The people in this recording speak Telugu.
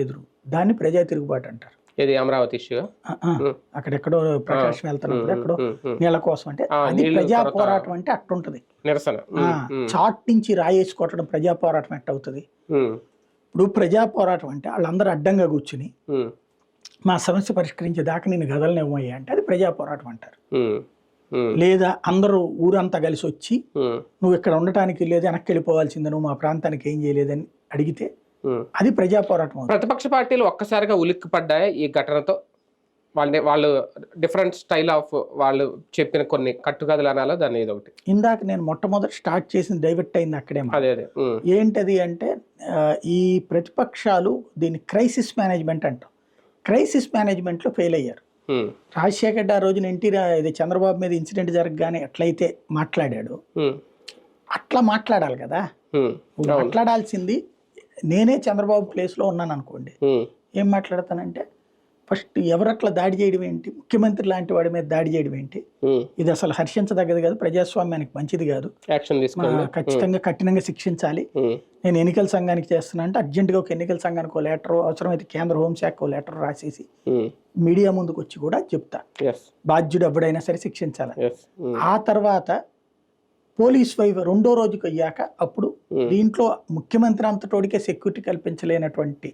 ఎదురు. దాన్ని ప్రజా తిరుగుబాటు అంటారు. ఇది అమరావతి ఇష్యూ. అక్కడెక్కడో ప్రకాశం వెళ్తున్నప్పుడు ఎక్కడో. నీళ్ళ కోసం అంటే అది ప్రజా. పోరాటం అంటే అట్టుంటది. నిరసన. చాట్ నుంచి రాయేసి కొట్టడం ప్రజా పోరాటం ఎట్ట అవుతుంది ఇప్పుడు ప్రజా పోరాటం అంటే వాళ్ళందరూ అడ్డంగా కూర్చుని మా సమస్య పరిష్కరించేదాకా నేను గదలనివ్వయ్యా అంటే అది ప్రజా పోరాటం అంటారు. లేదా అందరూ ఊరంతా కలిసి వచ్చి నువ్వు ఇక్కడ ఉండటానికి లేదు వెనక్కి వెళ్ళిపోవాల్సిందే నువ్వు మా ప్రాంతానికి ఏం చేయలేదని అడిగితే. అది ప్రజా పోరాటం ప్రతిపక్ష పార్టీలు ఒక్కసారిగా ఉలిక్కి పడ్డాయి ఈ ఘటనతో? వాళ్ళని వాళ్ళు డిఫరెంట్ స్టైల్ ఆఫ్ వాళ్ళు చెప్పిన కొన్ని కట్టుకథలు అనాలో దాన్ని ఇది ఒకటి. ఇందాక నేను మొట్టమొదటి స్టార్ట్ చేసిన డైవర్ట్ అయింది అక్కడే. అదే అదే. ఏంటది అంటే ఈ ప్రతిపక్షాలు దీన్ని క్రైసిస్ మేనేజ్మెంట్ అంటాం. క్రైసిస్ మేనేజ్మెంట్లో ఫెయిల్ అయ్యారు. రాజశేఖర్ రెడ్డి ఆ రోజున ఎన్టీ ఇది చంద్రబాబు మీద ఇన్సిడెంట్ జరగగానే ఎట్లయితే మాట్లాడాడు. అట్లా మాట్లాడాలి కదా. మాట్లాడాల్సింది నేనే చంద్రబాబు ప్లేస్లో ఉన్నాను అనుకోండి ఏం మాట్లాడతానంటే ఫస్ట్ ఎవరట్లా దాడి చేయడం ఏంటి? ముఖ్యమంత్రి లాంటి వాడి మీద దాడి చేయడం ఏంటి? ఇది అసలు హర్షించదగ్గది కాదు ప్రజాస్వామ్యానికి మంచిది కాదు. ఖచ్చితంగా కఠినంగా శిక్షించాలి. నేను ఎన్నికల సంఘానికి చేస్తున్నా అంటే అర్జెంటుగా ఒక ఎన్నికల సంఘానికి ఒక లెటర్ అవసరమైతే కేంద్ర హోంశాఖ లెటర్ రాసేసి మీడియా ముందుకు వచ్చి కూడా చెప్తా. బాధ్యుడు ఎవడైనా సరే శిక్షించాలి. ఆ తర్వాత పోలీస్ వైపు రెండో రోజుకి అయ్యాక అప్పుడు దీంట్లో ముఖ్యమంత్రి అంతటోడికే సెక్యూరిటీ కల్పించలేనటువంటి